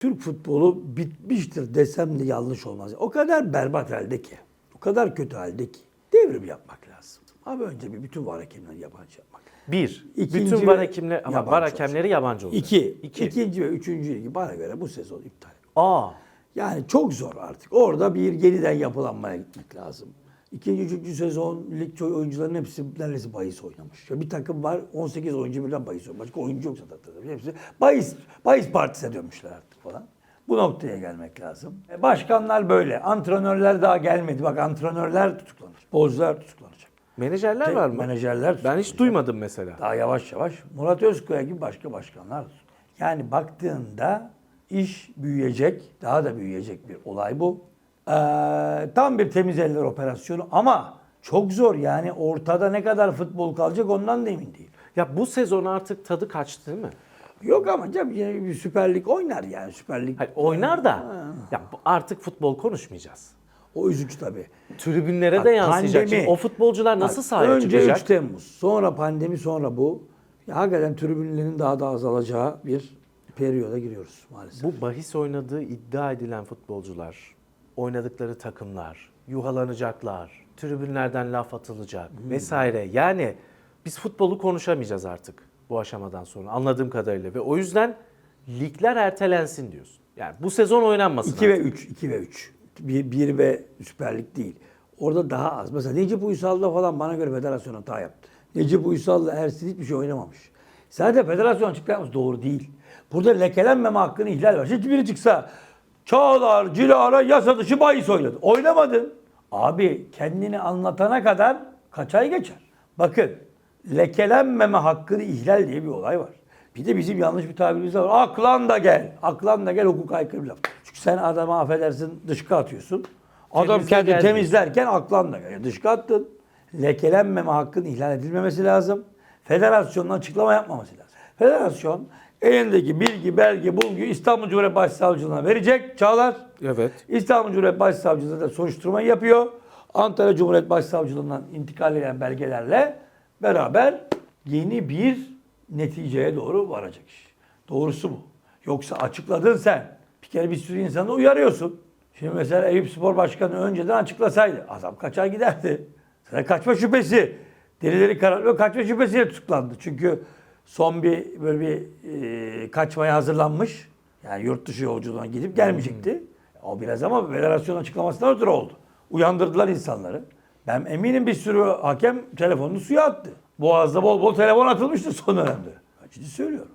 Türk futbolu bitmiştir desem de yanlış olmaz. O kadar berbat halde ki, o kadar kötü halde ki devrim yapmak lazım. Abi önce bir bütün var hakemleri yabancı yapmak. Bir, İkinci bütün var ve hakimler ama var hakemleri yabancı olacak. İki, İki. ikinci ve üçüncü ligi bana göre bu sezon iptal. Aa, Yani çok zor artık. Orada bir yeniden yapılanmaya gitmek lazım. İkinci, üçüncü sezon lig oyuncuların hepsi neredeyse bahis oynamış. Ya bir takım var 18 oyuncu birden bahis oynamış. Başka oyuncu yoksa da tabii. Hepsi bahis, bahis partisine dönmüşler artık falan. Bu noktaya gelmek lazım. E, Başkanlar böyle. Antrenörler daha gelmedi. Bak antrenörler tutuklanacak. Futbolcular tutuklanacak. menajerler Tek var mı? menajerler Ben hiç duymadım mesela. Daha yavaş yavaş Murat Özkaya gibi başka başkanlar. Yani baktığında iş büyüyecek, daha da büyüyecek bir olay bu. Ee, tam bir temiz eller operasyonu ama çok zor yani ortada ne kadar futbol kalacak ondan da emin değil. Ya bu sezon artık tadı kaçtı değil mi? Yok ama canım yine bir Süper Lig oynar yani Süper Lig. Hayır, oynar da ya bu- artık futbol konuşmayacağız. O üzücü tabii. Tribünlere Bak, de yansıyacak. pandemi- Şimdi o futbolcular nasıl sahaya Önce çıkacak? 3 Temmuz, sonra pandemi, sonra bu. Ya hakikaten tribünlerin daha da azalacağı bir periyoda giriyoruz maalesef. Bu bahis oynadığı iddia edilen futbolcular, oynadıkları takımlar, yuhalanacaklar, tribünlerden laf atılacak vesaire. Yani biz futbolu konuşamayacağız artık bu aşamadan sonra anladığım kadarıyla ve o yüzden ligler ertelensin diyorsun. Yani bu sezon oynanmasın. 2 ve artık. 3, 2 ve 3. 1, 1 ve Süper Lig değil. Orada daha az. Mesela Necip Uysal'da falan bana göre federasyon hata yaptı. Necip Uysal'la Ersin hiçbir şey oynamamış. Zaten federasyon açıklaması doğru değil. Burada lekelenmeme hakkını ihlal var. Hiçbiri çıksa Çağlar, Cilara yasa dışı bahis oynadı. Oynamadın. Abi kendini anlatana kadar kaç ay geçer? Bakın lekelenmeme hakkını ihlal diye bir olay var. Bir de bizim yanlış bir tabirimiz var. Aklan da gel. Aklan da gel hukuka aykırı bir laf. Çünkü sen adama affedersin dışkı atıyorsun. Adam kendi temizlerken aklan da gel. Dışkı attın. Lekelenmeme hakkının ihlal edilmemesi lazım. Federasyonun açıklama yapmaması lazım. Federasyon elindeki bilgi, belge, bulgu İstanbul Cumhuriyet Başsavcılığına verecek. Çağlar. Evet. İstanbul Cumhuriyet Başsavcılığı da soruşturmayı yapıyor. Antalya Cumhuriyet Başsavcılığından intikal eden belgelerle beraber yeni bir neticeye doğru varacak iş. Doğrusu bu. Yoksa açıkladın sen. Bir kere bir sürü insanı uyarıyorsun. Şimdi mesela Eyüp Spor Başkanı önceden açıklasaydı adam kaçar giderdi. Sana kaçma şüphesi. Delileri kararıyor kaçma şüphesiyle tutuklandı. Çünkü son bir böyle bir e, kaçmaya hazırlanmış. Yani yurt dışı yolculuğuna gidip gelmeyecekti. O biraz ama federasyon açıklamasından ötürü oldu. Uyandırdılar insanları. Ben eminim bir sürü hakem telefonunu suya attı. Boğaz'da bol bol telefon atılmıştı son dönemde. Ciddi söylüyorum.